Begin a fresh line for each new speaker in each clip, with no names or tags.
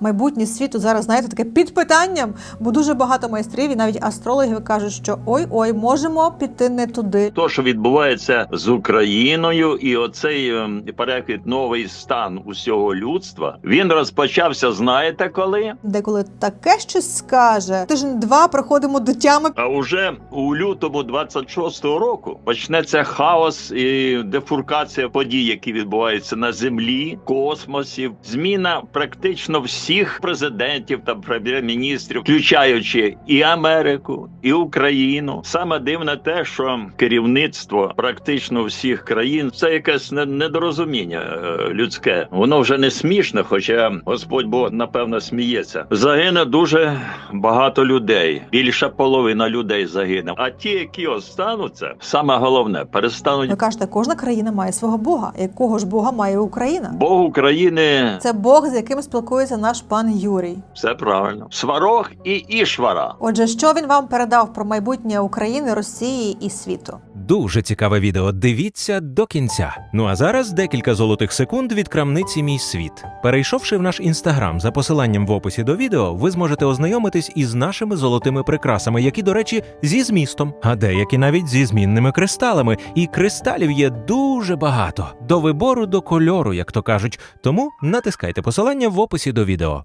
Майбутнє світу зараз, знаєте, таке під питанням, бо дуже багато майстрів і навіть астрологів кажуть, що ой ой, можемо піти не туди.
То, що відбувається з Україною, і оцей ем, перехід новий стан усього людства, він розпочався. Знаєте коли?
Деколи таке щось скаже. Тиждень-два проходимо до тями.
А уже у лютому 26-го року почнеться хаос і дефуркація подій, які відбуваються на землі, космосі, зміна практично всіх президентів та прем'єр-міністрів, включаючи і Америку, і Україну. Саме дивне те, що керівництво практично всіх країн це якесь недорозуміння е, людське. Воно вже не смішне, хоча Господь Бог напевно сміється. Загине дуже багато людей. Більша половина людей загине. А ті, які остануться, саме головне, перестануть
Ви кажете, кожна країна має свого Бога. Якого ж Бога має Україна?
Бог України.
Це Бог, з яким спілкується наш пан Юрій.
Все правильно. Сварог і Ішвара.
Отже, що він вам передав про майбутнє України, Росії і світу?
Дуже цікаве відео. Дивіться до кінця. Ну а зараз декілька золотих секунд від крамниці Мій світ. Перейшовши в наш інстаграм за посиланням в описі до відео, ви зможете ознайомитись із нашими золотими прикрасами, які, до речі, зі змістом, а деякі навіть зі змінними кристалами. І кристалів є дуже багато до вибору до кольору, як то кажуть. Тому натискайте посилання в описі до відео.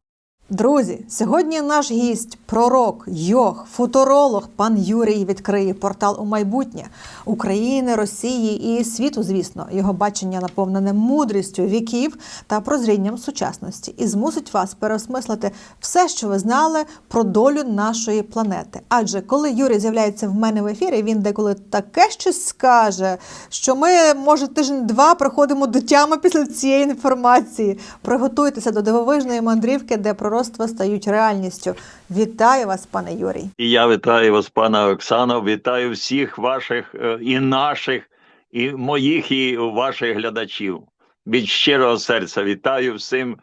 Друзі, сьогодні наш гість, пророк, йог, футуролог, пан Юрій відкриє портал у майбутнє України, Росії і світу. Звісно, його бачення наповнене мудрістю віків та прозрінням сучасності, і змусить вас переосмислити все, що ви знали про долю нашої планети. Адже коли Юрій з'являється в мене в ефірі, він деколи таке щось скаже, що ми, може, тиждень-два проходимо до тями після цієї інформації. Приготуйтеся до дивовижної мандрівки, де пророцтва стають реальністю. Вітаю вас, пане Юрій.
І я вітаю вас, пана Оксано. Вітаю всіх ваших е, і наших, і моїх, і ваших глядачів. Від щирого серця вітаю всім.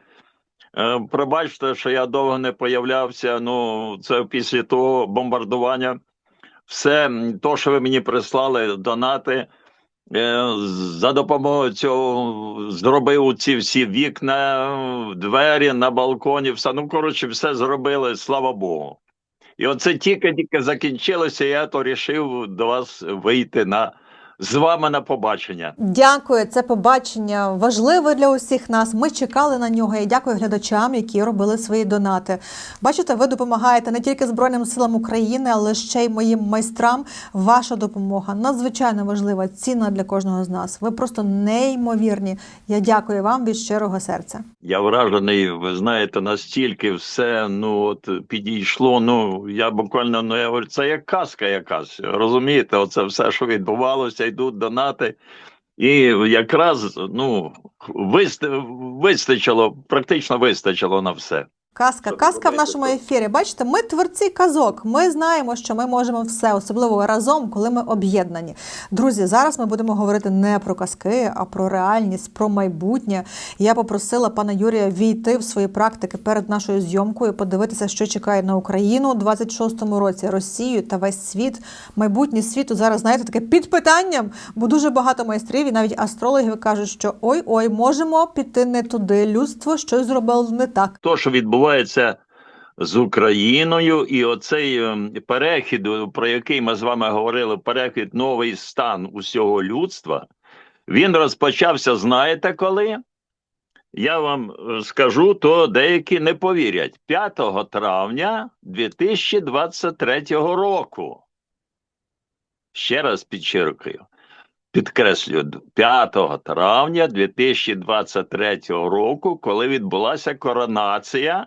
Е, Пробачте, що я довго не появлявся. Ну, це після того бомбардування. Все, то, що ви мені прислали, донати. Е, За допомогою цього зробив ці всі вікна, двері на балконі, все. Ну, коротше, все зробили, слава Богу. І оце тільки-тільки закінчилося, я то рішив до вас вийти на з вами на побачення.
Дякую, це побачення важливе для усіх нас. Ми чекали на нього. І дякую глядачам, які робили свої донати. Бачите, ви допомагаєте не тільки Збройним силам України, але ще й моїм майстрам. Ваша допомога надзвичайно важлива, цінна для кожного з нас. Ви просто неймовірні. Я дякую вам від щирого серця.
Я вражений, ви знаєте, настільки все ну от підійшло. Ну я буквально ну я говорю, це як казка якась. Розумієте, оце все, що відбувалося, йдуть донати. І якраз ну вист- вистачило, практично вистачило на все.
Казка, казка в нашому ефірі. Бачите, ми творці казок. Ми знаємо, що ми можемо все, особливо разом, коли ми об'єднані. Друзі, зараз ми будемо говорити не про казки, а про реальність, про майбутнє. Я попросила пана Юрія війти в свої практики перед нашою зйомкою, подивитися, що чекає на Україну у 26-му році, Росію та весь світ. Майбутнє світу зараз, знаєте, таке під питанням, бо дуже багато майстрів і навіть астрологів кажуть, що ой ой, можемо піти не туди. Людство щось зробило не так.
то, що відбувається з Україною, і оцей ем, перехід, е, про який ми з вами говорили, перехід новий стан усього людства, він розпочався, знаєте коли? Я вам е, скажу, то деякі не повірять. 5 травня 2023 року. Ще раз підчеркую. Підкреслюю, 5 травня 2023 року, коли відбулася коронація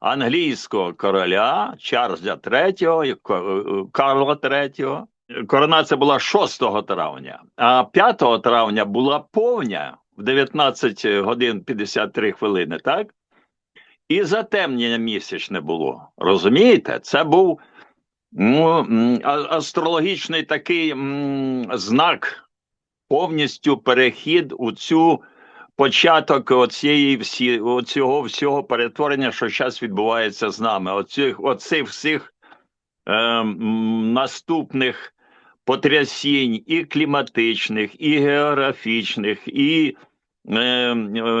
англійського короля Чарльза III, Ко- е, Карла III. Коронація була 6 травня, а 5 травня була повня в 19 годин 53 хвилини, так? І затемнення місячне було. Розумієте? Це був ну, астрологічний такий знак, повністю перехід у цю початок оцієї всі, оцього всього перетворення, що зараз відбувається з нами. Оцих, оцих всіх е, наступних потрясінь і кліматичних, і географічних, і е, е,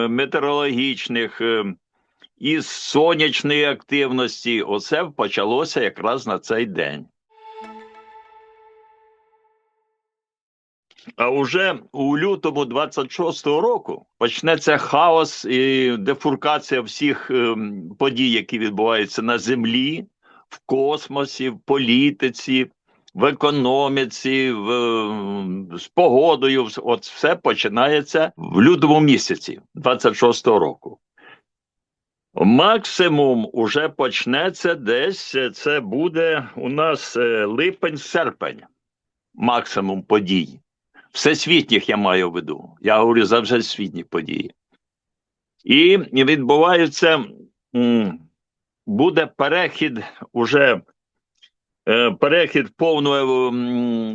метеорологічних. Е, із сонячної активності. Оце почалося якраз на цей день. А уже у лютому 26-го року почнеться хаос і дефуркація всіх ем, подій, які відбуваються на землі, в космосі, в політиці, в економіці, в, ем, з погодою. От все починається в лютому місяці 26-го року. Максимум уже почнеться десь. е, Це буде у нас е, липень-серпень. Максимум подій. Всесвітніх я маю в виду. Я говорю за всесвітні події. І відбувається, буде перехід уже е, перехід повну е,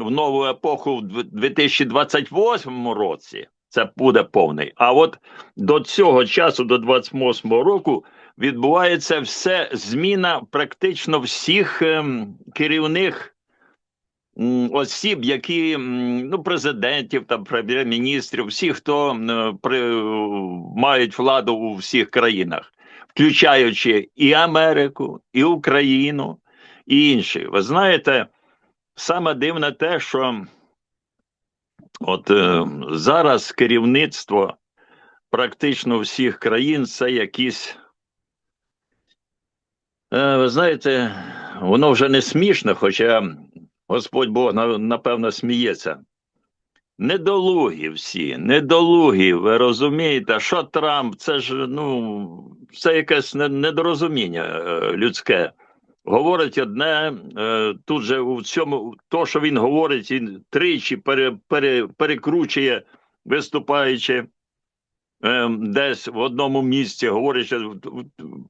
в нову епоху в 2028 році. Це буде повний. А от до цього часу, до 28 року, відбувається все зміна практично всіх ем, керівних осіб, які ну, президентів та прем'єр-міністрів, всі, хто при, мають владу у всіх країнах, включаючи і Америку, і Україну, і інші. Ви знаєте, саме дивне те, що от е, зараз керівництво практично всіх країн це якісь. Е, ви знаєте, воно вже не смішне, хоча Господь Бог напевно сміється. Недолугі всі, недолугі, ви розумієте, що Трамп, це ж ну, це якесь недорозуміння е, людське. Говорить одне, е, тут же у цьому, то, що він говорить, він тричі пере, пере, перекручує, виступаючи е, десь в одному місці, говорячи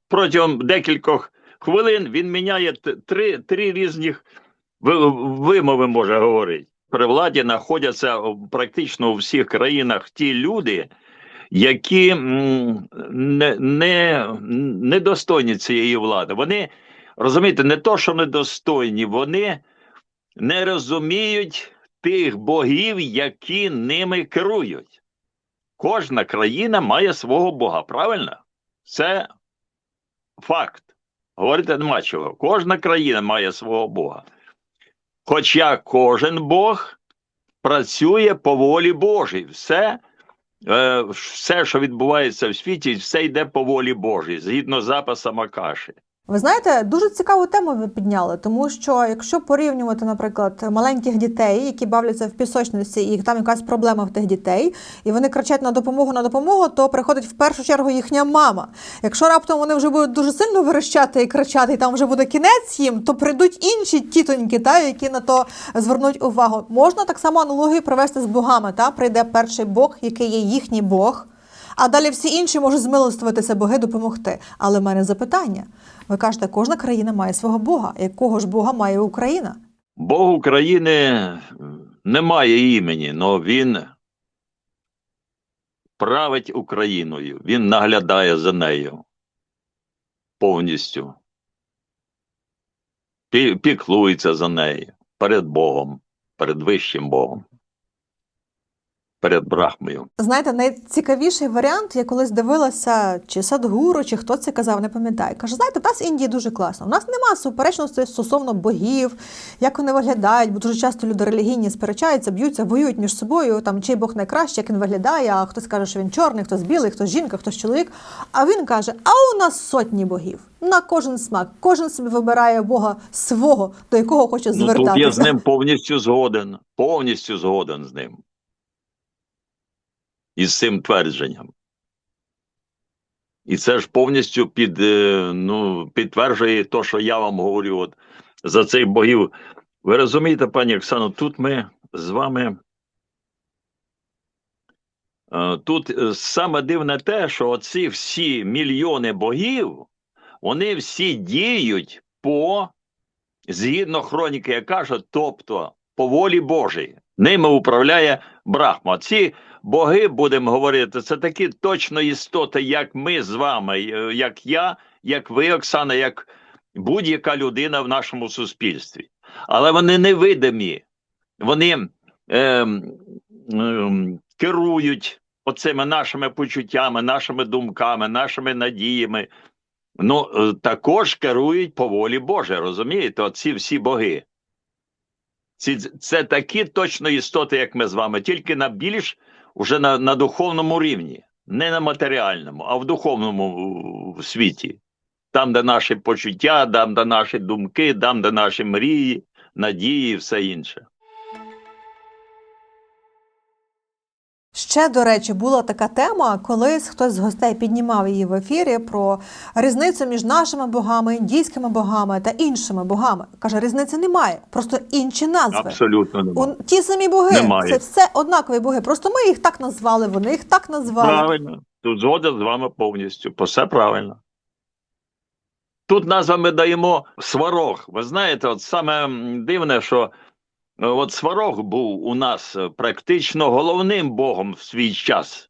протягом декількох хвилин, він міняє три, три різних вимови може говорити. При владі знаходяться практично у всіх країнах ті люди, які м, не, не, недостойні цієї влади. Вони розумієте, не то, що недостойні, вони не розуміють тих богів, які ними керують. Кожна країна має свого Бога, правильно? Це факт. Говорити нема чого. Кожна країна має свого Бога. Хоча кожен Бог працює по волі Божій. Все, е, все, що відбувається в світі, все йде по волі Божій, згідно запаса записом Акаші.
Ви знаєте, дуже цікаву тему ви підняли, тому що якщо порівнювати, наприклад, маленьких дітей, які бавляться в пісочниці, і там якась проблема в тих дітей, і вони кричать на допомогу на допомогу, то приходить в першу чергу їхня мама. Якщо раптом вони вже будуть дуже сильно верещати і кричати, і там вже буде кінець їм, то прийдуть інші тітоньки, та які на то звернуть увагу. Можна так само аналогію провести з богами. Та прийде перший Бог, який є їхній Бог. А далі всі інші можуть змилостивитися боги допомогти. Але в мене запитання. Ви кажете, кожна країна має свого Бога. Якого ж Бога має Україна?
Бог України не має імені, але він править Україною, він наглядає за нею повністю. Піклується за нею перед Богом, перед вищим Богом, перед Брахмою.
Знаєте, найцікавіший варіант, я колись дивилася, чи Садгуру, чи хто це казав, не пам'ятаю. Каже, знаєте, в нас Індії дуже класно. У нас немає суперечностей стосовно богів, як вони виглядають, бо дуже часто люди релігійні сперечаються, б'ються, воюють між собою, там чий Бог найкраще, як він виглядає, а хтось каже, що він чорний, хтось білий, хтось жінка, хтось чоловік. А він каже: а у нас сотні богів. На кожен смак, кожен собі вибирає Бога свого, до якого хоче
Ну, тут я з ним повністю згоден, повністю згоден з ним. Із цим твердженням. І це ж повністю під, е, ну, підтверджує те, що я вам говорю от, за цих богів. Ви розумієте, пані Оксано, тут ми з вами. е, Тут е, саме дивне те, що оці всі мільйони богів, вони всі діють по згідно хроніки, як кажуть, тобто по волі Божій. Ними управляє Брахма. Ці боги, будемо говорити, це такі точно істоти, як ми з вами, е, як я, як ви, Оксана, як будь-яка людина в нашому суспільстві. Але вони невидимі, вони ем, ем, керують оцими нашими почуттями, нашими думками, нашими надіями, ну, е, також керують по волі Божій, розумієте? Оці всі боги. Ці, це такі точно істоти, як ми з вами, тільки на більш уже на, на духовному рівні, не на матеріальному, а в духовному світі. Там, де наші почуття, там, де наші думки, там, де наші мрії, надії і все інше.
Ще, до речі, була така тема, колись хтось з гостей піднімав її в ефірі про різницю між нашими богами, індійськими богами та іншими богами. Каже, різниці немає, просто інші назви.
Абсолютно немає.
У- Ті самі боги,
Немає.
це все однакові боги. Просто ми їх так назвали, вони їх так назвали.
Правильно. Тут згоден з вами повністю. Все правильно. Тут назва ми даємо сварог. Ви знаєте, от саме дивне, що от сварог був у нас е, практично головним богом в свій час.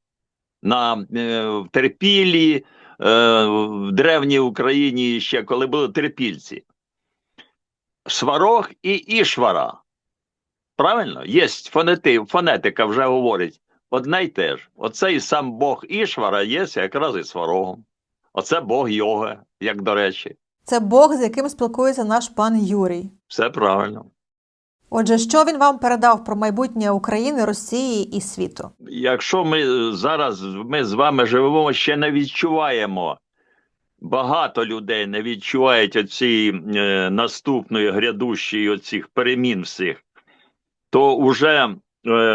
На е, в терпілі, е, в древній Україні ще коли були терпільці. Сварог і Ішвара. Правильно? Є фонети, фонетика вже говорить одне й те ж. Оцей сам Бог Ішвара є якраз і сварогом. Оце Бог йоги, як до речі.
Це Бог, з яким спілкується наш пан Юрій.
Все правильно.
Отже, що він вам передав про майбутнє України, Росії і світу?
Якщо ми е, зараз ми з вами живемо, ще не відчуваємо. Багато людей не відчувають оцієї е, наступної грядущої оцих перемін всіх, то уже е,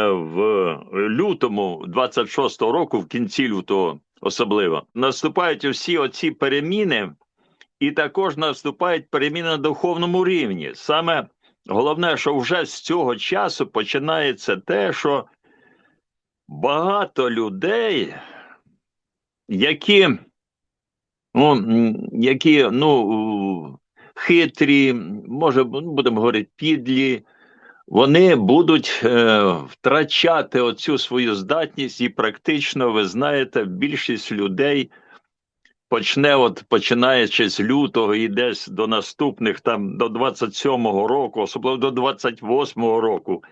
в лютому 26-го року, в кінці лютого особливо, наступають всі оці переміни, і також наступають переміни на духовному рівні. Саме головне, що вже з цього часу починається те, що багато людей, які, ну, які, ну, хитрі, може, ну, будемо говорити, підлі, вони будуть е, втрачати оцю свою здатність, і практично, ви знаєте, більшість людей почне, от починаючи з лютого і десь до наступних, там до 27-го року, особливо до 28-го року,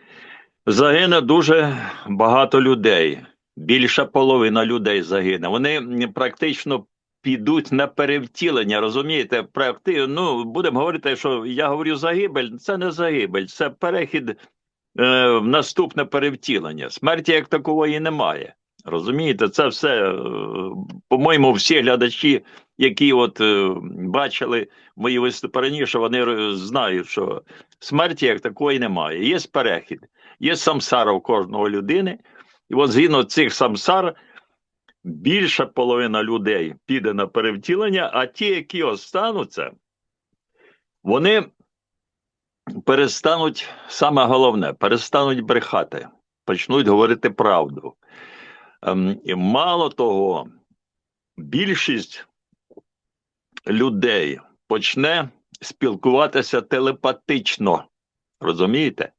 загине дуже багато людей. Більша половина людей загине. Вони практично підуть на перевтілення. Розумієте, Практи... ну будемо говорити, що я говорю загибель. Це не загибель, це перехід е, в наступне перевтілення. Смерті як такової немає. Розумієте, це все, е, по-моєму, всі глядачі, які от е, бачили мої виступи раніше, вони е, знають, що смерті як такої немає. Є перехід, є самсара у кожного людини, і от згідно цих самсар більша половина людей піде на перевтілення, а ті, які остануться, вони перестануть саме головне, перестануть брехати, почнуть говорити правду. Ем, і мало того, більшість людей почне спілкуватися телепатично. Розумієте?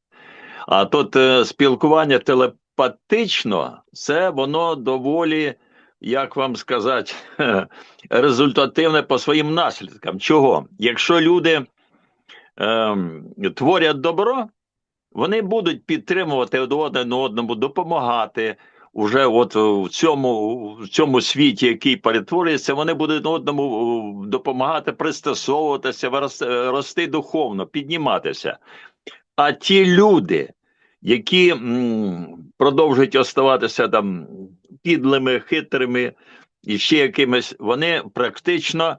А тут е, спілкування телепатично, це воно доволі, як вам сказати, результативне по своїм наслідкам. Чого? Якщо люди ем, творять добро, вони будуть підтримувати один одному, допомагати. Уже от в цьому, в цьому світі, який перетворюється, вони будуть одному допомагати пристосовуватися, вирос- рости духовно, підніматися. А ті люди, які м, продовжують оставатися там підлими, хитрими і ще якимись, вони практично,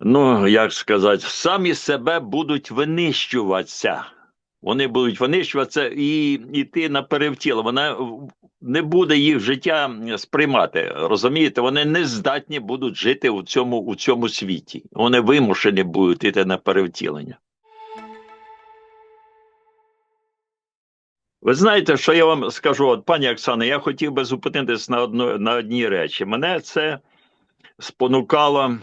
ну як сказати, самі себе будуть винищуватися. Вони будуть винищуватися і йти на перевтіло. Вона не буде їх життя сприймати. Розумієте, вони не здатні будуть жити у цьому, у цьому світі. Вони вимушені будуть йти на перевтілення. Ви знаєте, що я вам скажу, от пані Оксано, я хотів би зупинитись на одно, на одній речі. Мене це спонукало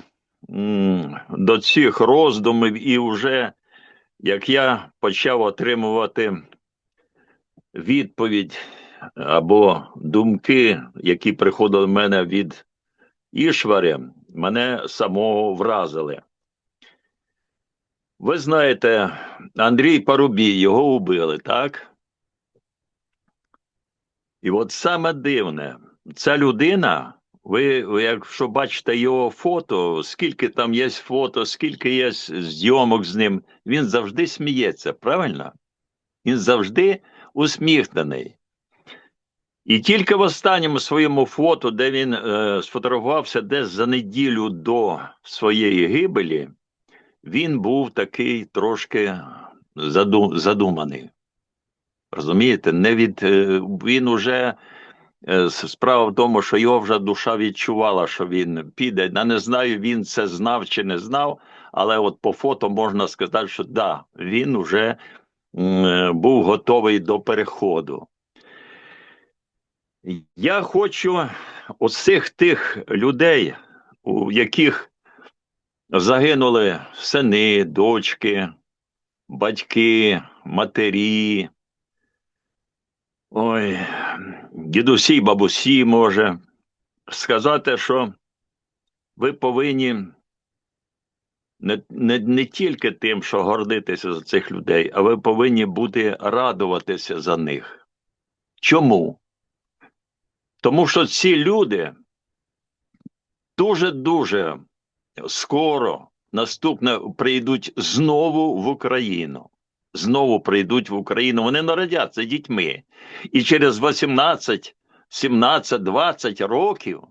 м, до цих роздумів, і вже як я почав отримувати відповідь або думки, які приходили в мене від Ішвари, мене самого вразили. Ви знаєте, Андрій Парубій, його убили, так? І от саме дивне, ця людина Ви, якщо бачите його фото, скільки там є фото, скільки є зйомок з ним, він завжди сміється, правильно? Він завжди усміхнений. І тільки в останньому своєму фото, де він е, сфотографувався десь за неділю до своєї гибелі, він був такий трошки заду, задуманий. Розумієте, не від, е, він уже справа в тому, що його вже душа відчувала, що він піде. Я не знаю, він це знав чи не знав, але от по фото можна сказати, що да, він вже е, був готовий до переходу. Я хочу усіх тих людей, у яких загинули сини, дочки, батьки, матері, ой, дідусі, бабусі, може, сказати, що ви повинні не, не, не тільки тим, що гордитися за цих людей, а ви повинні бути радуватися за них. Чому? Тому що ці люди дуже-дуже скоро наступне прийдуть знову в Україну. Знову прийдуть в Україну. Вони народяться дітьми. І через 18, 17, 20 років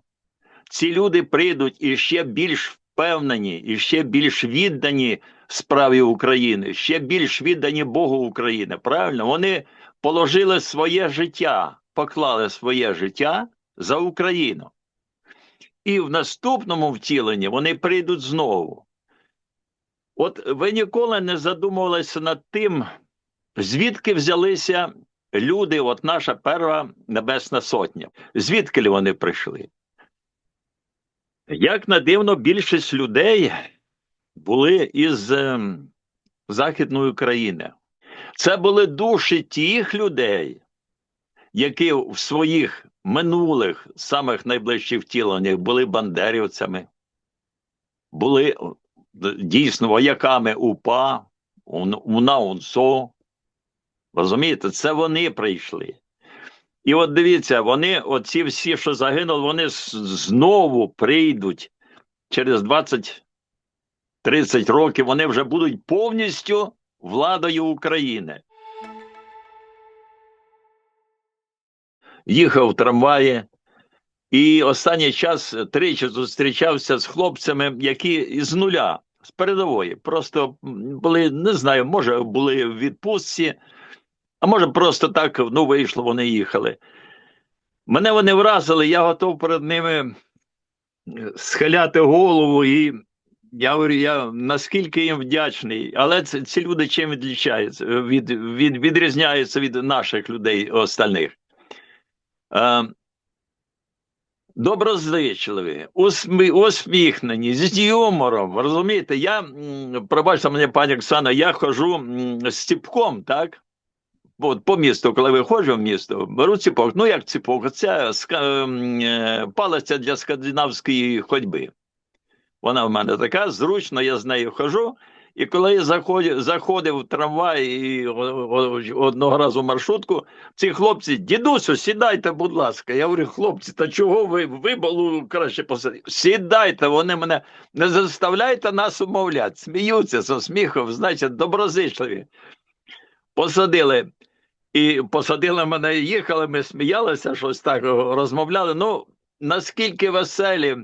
ці люди прийдуть і ще більш впевнені, і ще більш віддані справі України, ще більш віддані Богу України. Правильно? Вони положили своє життя, поклали своє життя за Україну. І в наступному втіленні вони прийдуть знову. От ви ніколи не задумувалися над тим, звідки взялися люди, от наша перша Небесна Сотня. Звідки вони прийшли? Як на дивно, більшість людей були із ем, Західної України. Це були душі тих людей, які в своїх минулих, самих найближчих втіленнях були бандерівцями, були дійсно вояками УПА, УН- УНА УНСО. Розумієте, це вони прийшли. І от дивіться, вони, оці всі, що загинули, вони знову прийдуть через 20-30 років, вони вже будуть повністю владою України. Їхав в трамваї, і останній час тричі зустрічався з хлопцями, які із нуля, з передової, просто були, не знаю, може, були в відпустці, а може, просто так ну, вийшло, вони їхали. Мене вони вразили, я готов перед ними е, схиляти голову, і я говорю, я наскільки їм вдячний. Але ці, ці люди чим відлічаються, від, від, відрізняються від наших людей остальних. Е, доброзичливі, усмі, усміхнені, з юмором. Розумієте, я, пробачте мене, пані Оксана, я хожу з ціпком, так? От по місту, коли виходжу в місто, беру ціпок. Ну як ціпок? Це палиця для скандинавської ходьби. Вона в мене така, зручно, я з нею хожу. І коли я заходив, заходив в трамвай і одного разу маршрутку, ці хлопці, дідусю, сідайте, будь ласка. Я говорю, хлопці, та чого ви, ви балу краще посадити? Сідайте, вони мене не заставляйте нас умовляти. Сміються зі сміхом, значить, доброзичливі. Посадили. І посадили мене, їхали, ми сміялися, щось так розмовляли. Ну, наскільки веселі,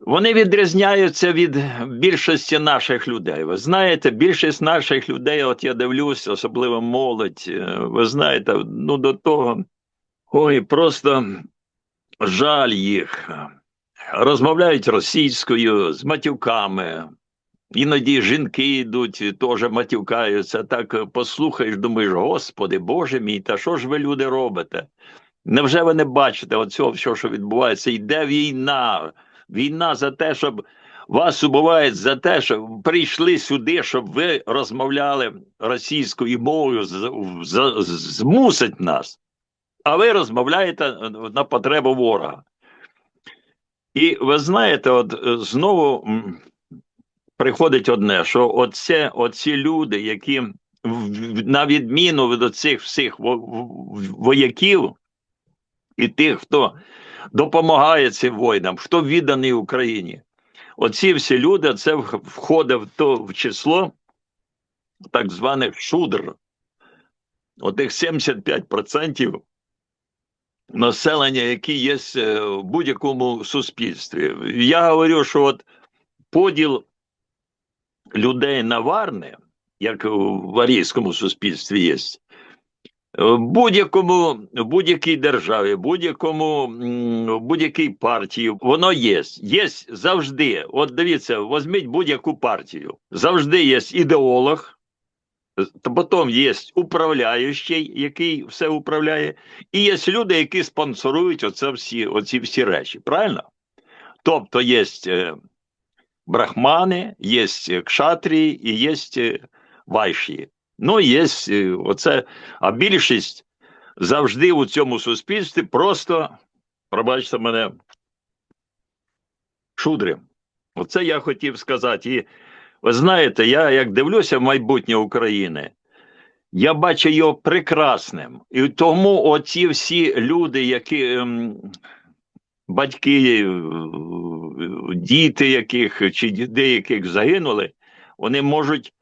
вони відрізняються від більшості наших людей. Ви знаєте, більшість наших людей, от я дивлюсь, особливо молодь, е, ви знаєте, ну до того, ой, просто жаль їх. Розмовляють російською з матюками. Іноді жінки йдуть, теж матюкаються. Так е, послухаєш, думаєш, Господи, Боже мій, та що ж ви люди робите? Невже ви не бачите оцього всього, що відбувається? Йде війна. Війна за те, щоб вас убивають за те, що прийшли сюди, щоб ви розмовляли російською мовою, змусить нас. А ви розмовляєте е, на потребу ворога. І ви знаєте, от е, знову приходить одне, що оце, оці люди, які на відміну від оцих всіх вояків і тих, хто допомагає цим воїнам, хто відданий Україні. Оці всі люди, це входить в то в число так званих шудр. Отих 75% населення, які є е, в будь-якому суспільстві. Я говорю, що от поділ людей на варне, як в арійському суспільстві є, будь-якому в будь-якій державі, будь-якому будь-якій партії воно є. Є завжди. От дивіться, візьміть будь-яку партію. Завжди є ідеолог, потім є управляючий, який все управляє, і є люди, які спонсорують оце всі, оці всі речі. Правильно? Тобто є е, брахмани, є кшатрії і є е, вайші. Ну, є оце, а більшість завжди у цьому суспільстві просто, пробачте мене, шудри. Оце я хотів сказати. І ви знаєте, я як дивлюся в майбутнє України, я бачу його прекрасним. І тому оці всі люди, які ем, батьки, е, діти яких чи дітей, яких загинули, вони можуть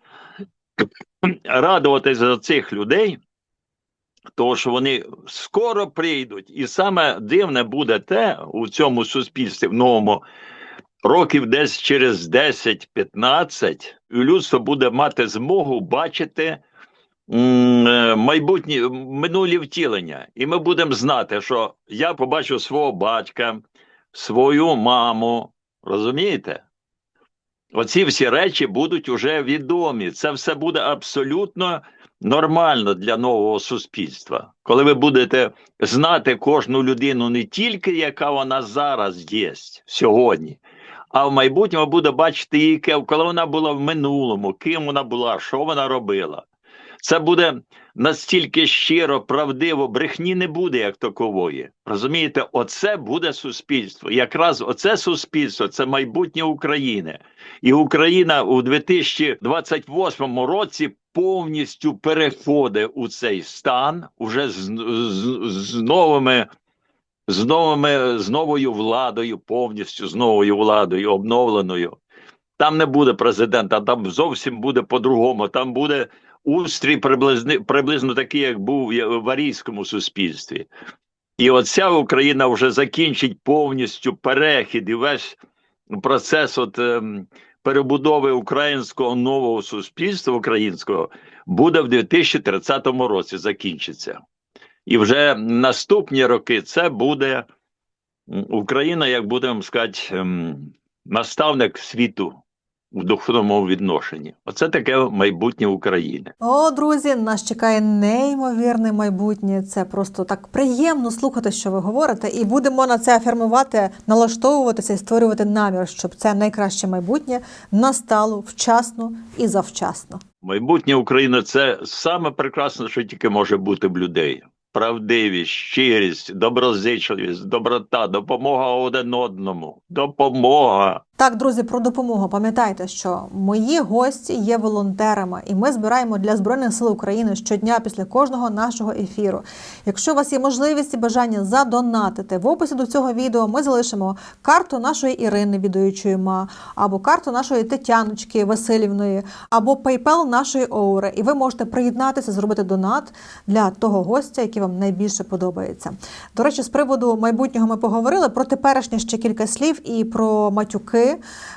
радуватися за цих людей, тому що вони скоро прийдуть. І саме дивне буде те у цьому суспільстві в новому. Років десь через 10-15 людство буде мати змогу бачити е, майбутні минулі втілення. І ми будемо знати, що я побачу свого батька, свою маму. Розумієте? Оці всі речі будуть уже відомі. Це все буде абсолютно нормально для нового суспільства. Коли ви будете знати кожну людину не тільки, яка вона зараз є сьогодні, а в майбутньому буде бачити її, коли вона була в минулому, ким вона була, що вона робила. Це буде настільки щиро, правдиво, брехні не буде як такової. Розумієте, оце буде суспільство. Якраз оце суспільство це майбутнє України. І Україна у 2028 році повністю переходить у цей стан уже з, з, з новими. З новими з новою владою, повністю з новою владою, обновленою. Там не буде президента, там зовсім буде по-другому. Там буде устрій приблизно, приблизно такий, як був в арійському суспільстві. І оця Україна вже закінчить повністю перехід і весь процес от, ем, перебудови українського нового суспільства українського буде в 2030 році закінчиться. І вже наступні роки це буде Україна, як будемо сказати, ем, наставник світу в духовному відношенні. Оце таке майбутнє України.
О, друзі, нас чекає неймовірне майбутнє. Це просто так приємно слухати, що ви говорите, і будемо на це афірмувати, налаштовуватися і створювати намір, щоб це найкраще майбутнє настало вчасно і завчасно.
Майбутнє України це саме прекрасне, що тільки може бути в людей. Правдивість, щирість, доброзичливість, доброта, допомога один одному, допомога.
Так, друзі, про допомогу. Пам'ятайте, що мої гості є волонтерами, і ми збираємо для Збройних сил України щодня після кожного нашого ефіру. Якщо у вас є можливість і бажання задонатити, в описі до цього відео ми залишимо карту нашої Ірини, відуючої ма, або карту нашої Тетяночки Васильівної, або PayPal нашої Оури. І ви можете приєднатися, зробити донат для того гостя, який вам найбільше подобається. До речі, з приводу майбутнього ми поговорили про теперішнє ще кілька слів і про матюки,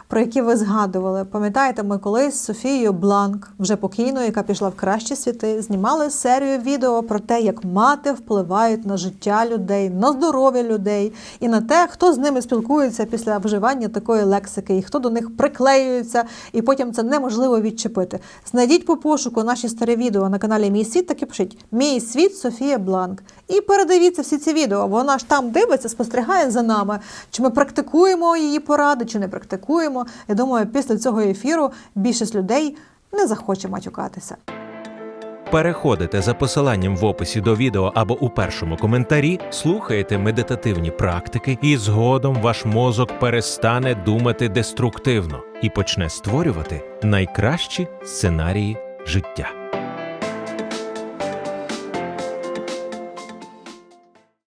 про які ви згадували. Пам'ятаєте, ми колись з Софією Бланк, вже покійною, яка пішла в кращі світи, знімали серію відео про те, як мати впливають на життя людей, на здоров'я людей і на те, хто з ними спілкується після вживання такої лексики, і хто до них приклеюється, і потім це неможливо відчепити. Знайдіть по пошуку наші старі відео на каналі Мій світ, так і пишіть Мій світ Софія Бланк. І передивіться всі ці відео. Вона ж там дивиться, спостерігає за нами. Чи ми практикуємо її поради, чи не практикуємо. Я думаю, після цього ефіру більшість людей не захоче матюкатися.
Переходите за посиланням в описі до відео або у першому коментарі, слухаєте медитативні практики, і згодом ваш мозок перестане думати деструктивно і почне створювати найкращі сценарії життя.